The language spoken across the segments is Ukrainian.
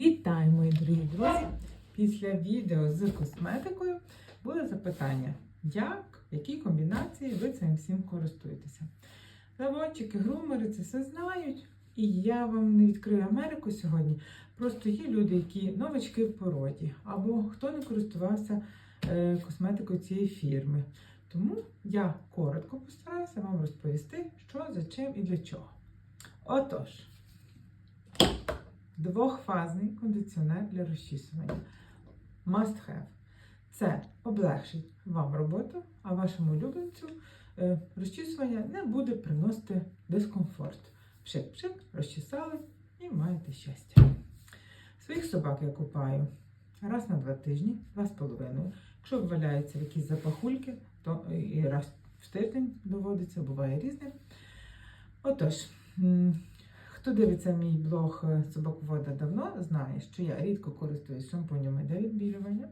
Вітаю, мої дорогі друзі! Після відео з косметикою буде запитання, як, в якій комбінації ви цим всім користуєтеся. Заводчики, грумери це все знають, і я вам не відкрию Америку сьогодні. Просто є люди, які новачки в породі, або хто не користувався е, косметикою цієї фірми. Тому я коротко постараюся вам розповісти, що за чим і для чого. Отож. Двохфазний кондиціонер для розчісування. Must have. Це облегшить вам роботу, а вашому улюбленцю е, розчісування не буде приносити дискомфорт. Пшик-пшик, розчесали і маєте щастя. Своїх собак я купаю раз на два тижні, два з половиною. Якщо валяються якісь запахульки, то і раз в тиждень доводиться, буває різне. Отож. Хто дивиться мій блог е, Собаковода давно, знає, що я рідко користуюсь шампунями для відбілювання.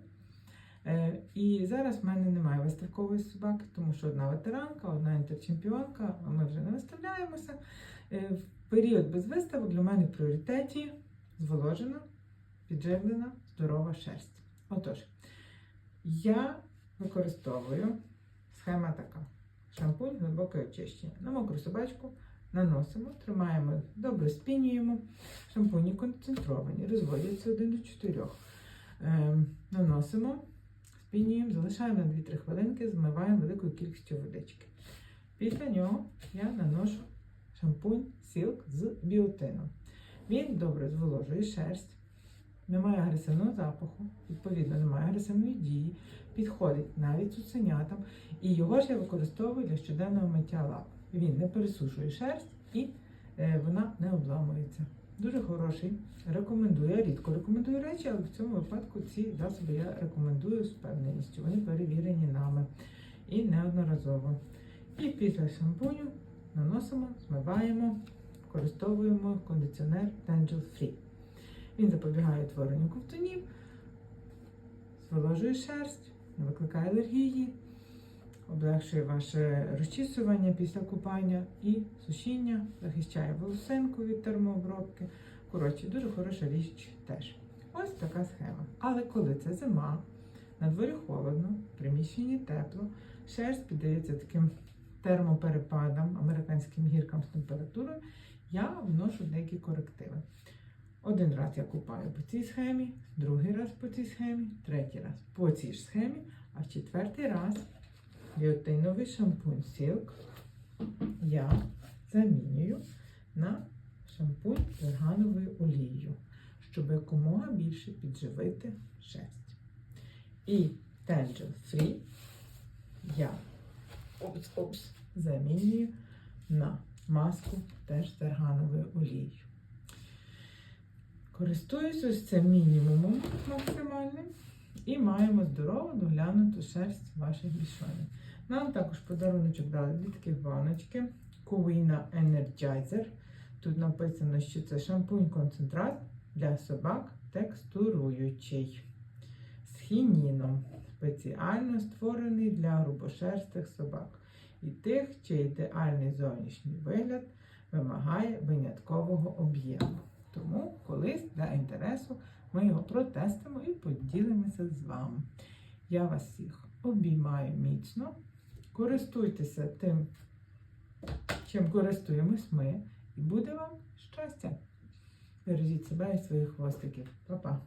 Е, І зараз в мене немає виставкової собаки, тому що одна ветеранка, одна інтерчемпіонка, ми вже не виставляємося. Е, В період без виставок для мене в пріоритеті зволожена, підживлена, здорова шерсть. Отож, я використовую схема така: шампунь, глибоке очищення. На мокру собачку наносимо, тримаємо, добре спінюємо. Шампуні концентровані, розводяться 1 до 4. Ем, наносимо, спінюємо, залишаємо на 2-3 хвилинки, змиваємо великою кількістю водички. Після нього я наношу шампунь Silk з біотином. Він добре зволожує шерсть, немає агресивного запаху, відповідно, немає агресивної дії, підходить навіть цуценятам. І його ж я використовую для щоденного миття лап. Він не пересушує шерсть і е, вона не обламується. Дуже хороший. Рекомендую. Я рідко рекомендую речі, але в цьому випадку ці засоби я рекомендую з впевненістю. Вони перевірені нами і неодноразово. І після шампуню наносимо, змиваємо, використовуємо кондиціонер Tangel Free. Він запобігає утворенню ковтунів, зволожує шерсть, не викликає алергії облегшує ваше розчісування після купання і сушіння, захищає волосинку від термообробки. Коротше, дуже хороша річ теж. Ось така схема. Але коли це зима, на дворі холодно, в приміщенні тепло, шерсть піддається таким термоперепадам, американським гіркам з температурою, я вношу деякі корективи. Один раз я купаю по цій схемі, другий раз по цій схемі, третій раз по цій ж схемі, а в четвертий раз біотиновий шампунь Silk я замінюю на шампунь з органовою олією, щоб якомога більше підживити шерсть. І Tangel Free я опс, опс, замінюю на маску теж з органовою олією. Користуюсь ось цим мінімумом максимальним. І маємо здорову доглянуту шерсть ваших бішонів. Нам також подаруночок дали дві таких баночки. Куїна Energizer. Тут написано, що це шампунь-концентрат для собак текстуруючий. З хініном. Спеціально створений для грубошерстих собак. І тих, чий ідеальний зовнішній вигляд вимагає виняткового об'єму. Тому колись для інтересу ми його протестимо і поділимося з вами. Я вас всіх обіймаю міцно. Користуйтеся тим, чим користуємось ми, і буде вам щастя. Бережіть себе і своїх хвостиків. Па-па!